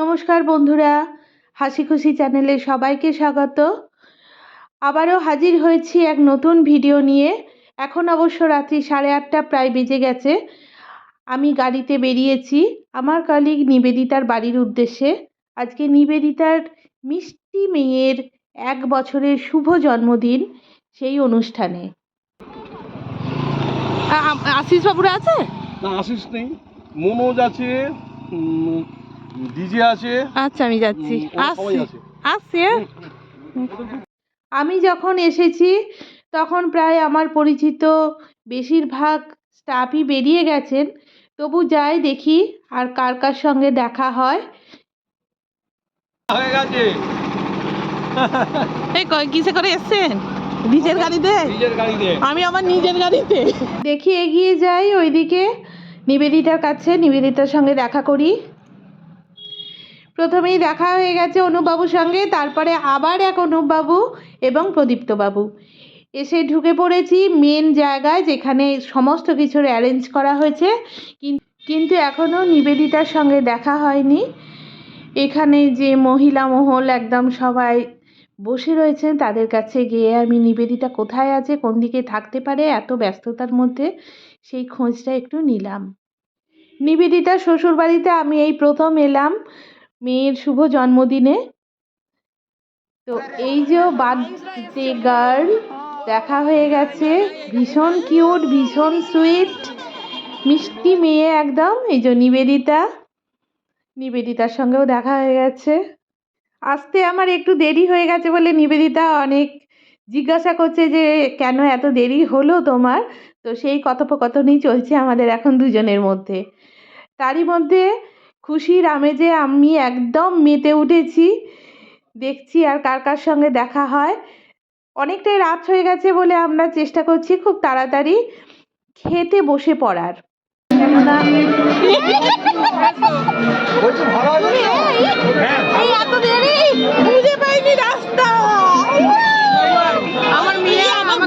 নমস্কার বন্ধুরা, হাসি খুশি চ্যানেলে সবাইকে স্বাগত। আবারও হাজির হয়েছি এক নতুন ভিডিও নিয়ে। এখন অবশ্য রাত্রি সাড়ে আটটা প্রায় বেজে গেছে। আমি গাড়িতে বেরিয়েছি। আমার কলিগ নিবেদিতার বাড়ির উদ্দেশ্যে। আজকে নিবেদিতার মিষ্টি মেয়ের এক বছরের শুভ জন্মদিন সেই অনুষ্ঠানে। আশিস বাবুরা আছে? না, আশিস নেই। মনোজ আছে ডিজে আছে। আচ্ছা আমি যাচ্ছি। আসছি। আসছি হ্যাঁ? আমি যখন এসেছি তখন প্রায় আমার পরিচিত বেশিরভাগ স্টাফই বেরিয়ে গেছেন। তবু যাই দেখি আর কার কার সঙ্গে দেখা হয়। কিসে করে এসছেন? নিজের গাড়িতে। আমি আমার নিজের গাড়িতে। দেখি এগিয়ে যাই ওইদিকে। নিবেদিতার কাছে নিবেদিতার সঙ্গে দেখা করি। প্রথমেই দেখা হয়ে গেছে অনুপবাবুর সঙ্গে, তারপরে আবার এক অনুপবাবু এবং প্রদীপ্তবাবু। এসে ঢুকে পড়েছি মেন জায়গায়, যেখানে সমস্ত কিছুর অ্যারেঞ্জ করা হয়েছে। কিন- কিন্তু এখনও নিবেদিতার সঙ্গে দেখা হয়নি। এখানে যে মহিলা মহল, একদম সবাই বসে রয়েছেন, তাদের কাছে গিয়ে আমি, নিবেদিতা কোথায় আছে, কোন দিকে থাকতে পারে, এত ব্যস্ততার মধ্যে সেই খোঁজটা একটু নিলাম। নিবেদিতা শ্বশুরবাড়িতে আমি এই প্রথম এলাম। মেয়ের শুভ জন্মদিনে। তো এই যে বার্থডে গার্ল, দেখা হয়ে গেছে। ভীষণ কিউট, ভীষণ সুইট, মিষ্টি মেয়ে একদম। এই যে নিবেদিতা, নিবেদিতার সঙ্গেও দেখা হয়ে গেছে। আসতে আমার একটু দেরি হয়ে গেছে বলে নিবেদিতা অনেক জিজ্ঞাসা করছে যে, কেন এত দেরি হলো তোমার? তো সেই কথোপকথনই চলছে আমাদের এখন দুজনের মধ্যে। তারই মধ্যে খুশির আমেজে আমি একদম মেতে উঠেছি। দেখছি আর কার কার সঙ্গে দেখা হয়। অনেকটাই রাত হয়ে গেছে বলে আমরা চেষ্টা করছি খুব তাড়াতাড়ি খেতে বসে পড়ার। হ্যাঁ আমার মেয়ে আমাকে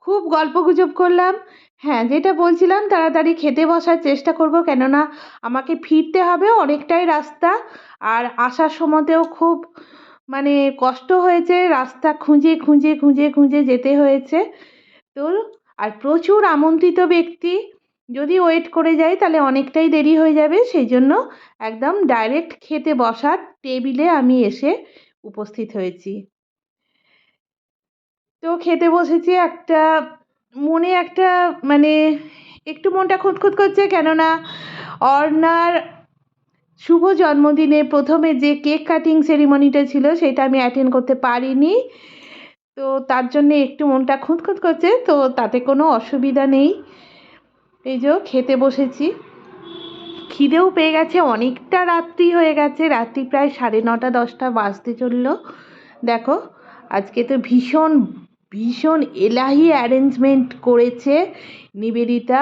খুব গল্প গুজব করলাম। হ্যাঁ যেটা বলছিলাম, তাড়াতাড়ি খেতে বসার চেষ্টা করব, কেননা আমাকে ফিরতে হবে অনেকটাই রাস্তা। আর আসার সময়তেও খুব মানে কষ্ট হয়েছে, রাস্তা খুঁজে খুঁজে খুঁজে খুঁজে যেতে হয়েছে। তো, আর প্রচুর আমন্ত্রিত ব্যক্তি। যদি ওয়েট করে যাই, তাহলে অনেকটাই দেরি হয়ে যাবে। সেই জন্য একদম ডাইরেক্ট খেতে বসার টেবিলে আমি এসে উপস্থিত হয়েছি। তো খেতে বসেছি একটা, মনে একটা মানে একটু মনটা খুঁতখুত করছে কেননা অর্ণার শুভ জন্মদিনে প্রথমে যে কেক কাটিং সেরিমনিটা ছিল সেটা আমি অ্যাটেন্ড করতে পারিনি। তো তার জন্যে একটু মনটা খুঁতখুত করছে, তো তাতে কোনো অসুবিধা নেই। এই যে খেতে বসেছি। খিদেও পেয়ে গেছে, অনেকটা রাত্রি হয়ে গেছে, রাত্রি প্রায় সাড়ে নটা, দশটা বাজতে চলল। দেখো, আজকে তো ভীষণ ভীষণ এলাহি অ্যারেঞ্জমেন্ট করেছে নিবেদিতা।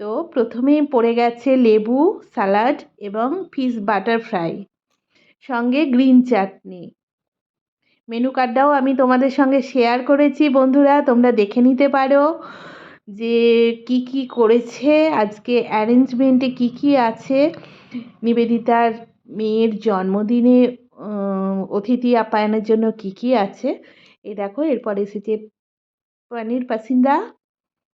তো প্রথমেই পড়ে গেছে লেবু স্যালাড এবং ফিশ বাটার ফ্রাই সঙ্গে গ্রিন চাটনি মেনু কার্ডটাও আমি তোমাদের সঙ্গে শেয়ার করেছি বন্ধুরা, তোমরা দেখে নিতে পারো যে কি কি করেছে, আজকে অ্যারেঞ্জমেন্টে কি কি আছে। নিবেদিতার মেয়ের জন্মদিনে অতিথি আপ্যায়নের জন্য কি কি আছে। এই দেখো, এরপর এসেছে পনির পাসিন্দা,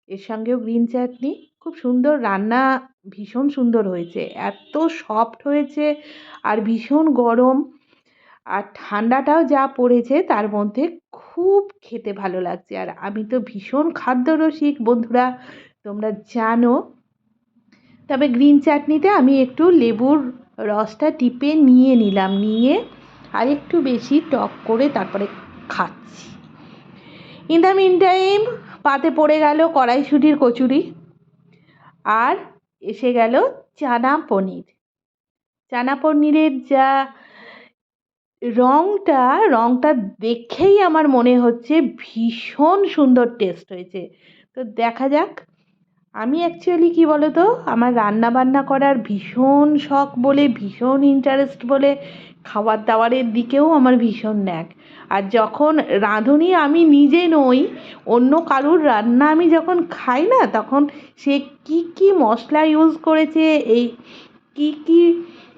এর সঙ্গেও গ্রিন চাটনি। খুব সুন্দর, রান্না ভীষণ সুন্দর হয়েছে। এত সফট হয়েছে আর ভীষণ গরম। আর ঠান্ডাটাও যা পড়েছে তার মধ্যে খুব খেতে ভালো লাগছে। আর আমি তো ভীষণ খাদ্যরসিক বন্ধুরা, তোমরা জানো। তবে গ্রিন চাটনিতে আমি একটু লেবুর রসটা টিপে নিয়ে নিলাম, নিয়ে আর একটু বেশি টক করে তারপরে খাচ্ছি। ইন দ্য মিন টাইম পাতে পড়ে গেল কড়াইশুটির কচুরি আর এসে গেল চানা পনির। চানা পনিরের যা রংটা রংটা দেখেই আমার মনে হচ্ছে ভীষণ সুন্দর টেস্ট হয়েছে। তো দেখা যাক আমি অ্যাকচুয়ালি কী বলো তো আমার রান্না বান্না করার ভীষণ শখ বলে, ভীষণ ইন্টারেস্ট বলে খাবার দাবারের দিকেও আমার ভীষণ ন্যাক। আর যখন রাঁধুনি আমি নিজে নই, অন্য কারুর রান্না আমি যখন খাই না, তখন সে কী কী মশলা ইউজ করেছে, এই কী কী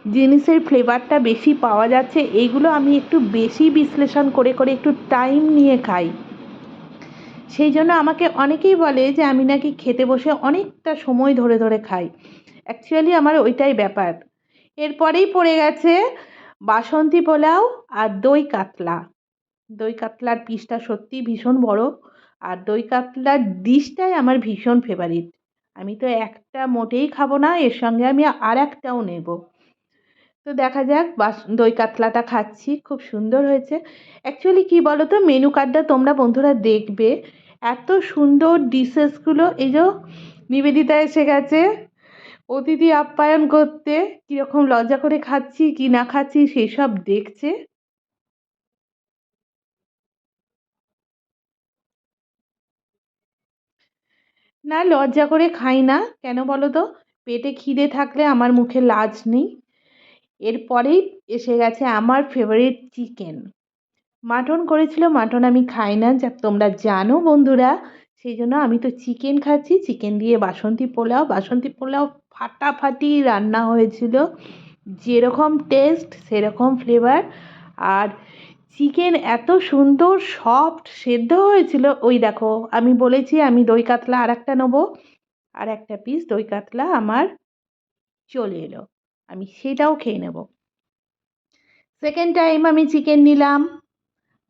জিনিসের ফ্লেভারটা বেশি পাওয়া যাচ্ছে এইগুলো আমি একটু বেশি বিশ্লেষণ করে করে একটু টাইম নিয়ে খাই। সেই জন্য আমাকে অনেকেই বলে যে আমি নাকি খেতে বসে অনেকটা সময় ধরে ধরে খাই। অ্যাকচুয়ালি আমার ওইটাই ব্যাপার। এরপরেই পড়ে গেছে বাসন্তী পোলাও আর দই কাতলা। দই কাতলার পিসটা সত্যিই ভীষণ বড় আর দই কাতলার ডিশটাই আমার ভীষণ ফেভারিট আমি তো একটা মোটেই খাব না, এর সঙ্গে আমি আর একটাও নেব। তো দেখা যাক, বাস, দই কাতলাটা খাচ্ছি, খুব সুন্দর হয়েছে। অ্যাকচুয়ালি কী বলো তো মেনু কার্ডটা তোমরা বন্ধুরা দেখবে, এত সুন্দর ডিশেসগুলো এই যে নিবেদিতা এসে গেছে, অতিথি আপ্যায়ন করতে, কীরকম লজ্জা করে খাচ্ছি, কি না খাচ্ছি সেই সব দেখছে। না লজ্জা করে খাই না, কেন বলো তো পেটে খিদে থাকলে আমার মুখে লাজ নেই। এরপরেই এসে গেছে আমার ফেভারিট চিকেন মাটন করেছিল মাটন আমি খাই না, যা তোমরা জানো বন্ধুরা। সেই জন্য আমি তো চিকেন খাচ্ছি চিকেন দিয়ে বাসন্তী পোলাও। বাসন্তী পোলাও ফাটাফাটি রান্না হয়েছিল। যেরকম টেস্ট সেরকম ফ্লেভার আর চিকেন এত সুন্দর সফট সেদ্ধ হয়েছিল। ওই দেখো, আমি বলেছি আমি দই কাতলা আর একটা নেব। আর একটা পিস দই কাতলা আমার চলে এলো। আমি সেটাও খেয়ে নেব। সেকেন্ড টাইম আমি চিকেন নিলাম।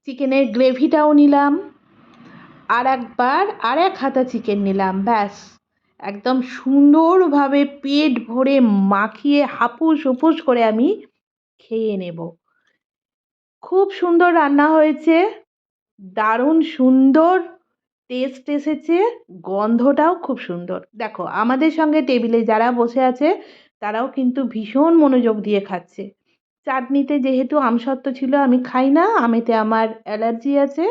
চিকেনের গ্রেভিটাও নিলাম। আর একবার, আর এক হাতা চিকেন নিলাম, ব্যাস। একদম সুন্দরভাবে পেট ভরে মাখিয়ে হাপুস হুপুস করে আমি খেয়ে নেব। খুব সুন্দর রান্না হয়েছে। দারুণ সুন্দর টেস্ট এসেছে। গন্ধটাও খুব সুন্দর। দেখো, আমাদের সঙ্গে টেবিলে যারা বসে আছে তারাও কিন্তু ভীষণ মনোযোগ দিয়ে খাচ্ছে। চাটনিতে যেহেতু আমসত্ত্ব ছিল, আমি খাই না, আমেতে আমার অ্যালার্জি আছে,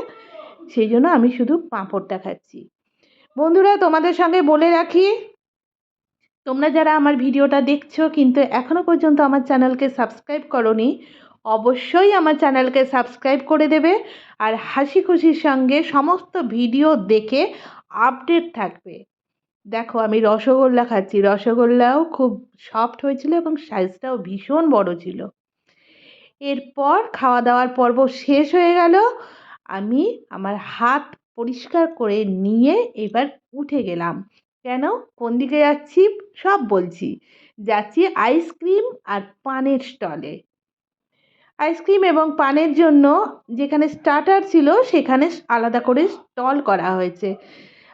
সেই জন্য আমি শুধু পাঁপড়টা খাচ্ছি। বন্ধুরা, তোমাদের সঙ্গে বলে রাখি, তোমরা যারা আমার ভিডিওটা দেখছ কিন্তু এখনও পর্যন্ত আমার চ্যানেলকে সাবস্ক্রাইব করনি, অবশ্যই আমার চ্যানেলকে সাবস্ক্রাইব করে দেবে আর হাসি খুশির সঙ্গে সমস্ত ভিডিও দেখে আপডেট থাকবে। দেখো, আমি রসগোল্লা খাচ্ছি। রসগোল্লাও খুব সফট হয়েছিল এবং সাইজটাও ভীষণ বড় ছিল। এরপর খাওয়া দাওয়ার পর্ব শেষ হয়ে গেল। আমি আমার হাত পরিষ্কার করে নিয়ে এবার উঠে গেলাম। কেন? কোন দিকে যাচ্ছি? সব বলছি। যাচ্ছি আইসক্রিম আর পানের স্টলে আইসক্রিম এবং পানের জন্য যেখানে স্টার্টার ছিল, সেখানে আলাদা করে স্টল করা হয়েছে।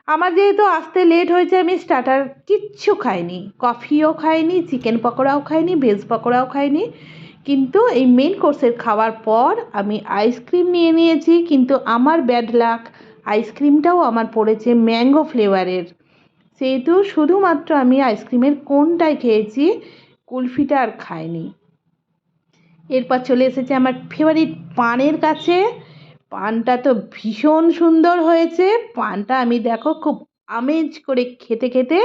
আমার যেহেতু আসতে লেট হয়েছে, আমি স্টার্টার কিচ্ছু খাইনি। কফিও খাইনি চিকেন পকোড়াও খাইনি ভেজ পকোড়াও খাইনি। কিন্তু এই মেন কোর্সের খাওয়ার পর আমি আইসক্রিম নিয়ে নিয়েছি, কিন্তু আমার ব্যাড লাক আইসক্রিমটাও আমার পড়েছে ম্যাঙ্গো ফ্লেভারের সেহেতু শুধুমাত্র আমি আইসক্রিমের কোনটাই খেয়েছি, কুলফিটা আর খাইনি। এরপর চলে এসেছে আমার ফেভারিট পানের কাছে। পানটা তো ভীষণ সুন্দর হয়েছে। পানটা আমি দেখো খুব আমেজ করে খেতে খেতে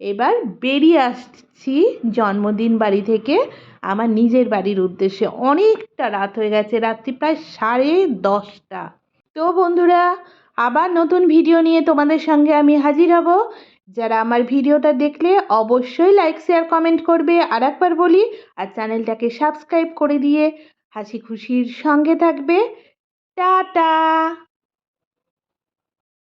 এবার বেরিয়ে আসছি জন্মদিন বাড়ি থেকে। আমার নিজের বাড়ির উদ্দেশ্যে অনেকটা রাত হয়ে গেছে, রাত্রি প্রায় সাড়ে দশটা। তো বন্ধুরা, আবার নতুন ভিডিও নিয়ে তোমাদের সঙ্গে আমি হাজির হব। যারা আমার ভিডিওটা দেখলে অবশ্যই লাইক শেয়ার কমেন্ট করবে। আর একবার বলি, আর চ্যানেলটাকে সাবস্ক্রাইব করে দিয়ে হাসি খুশির সঙ্গে থাকবে। টাটা।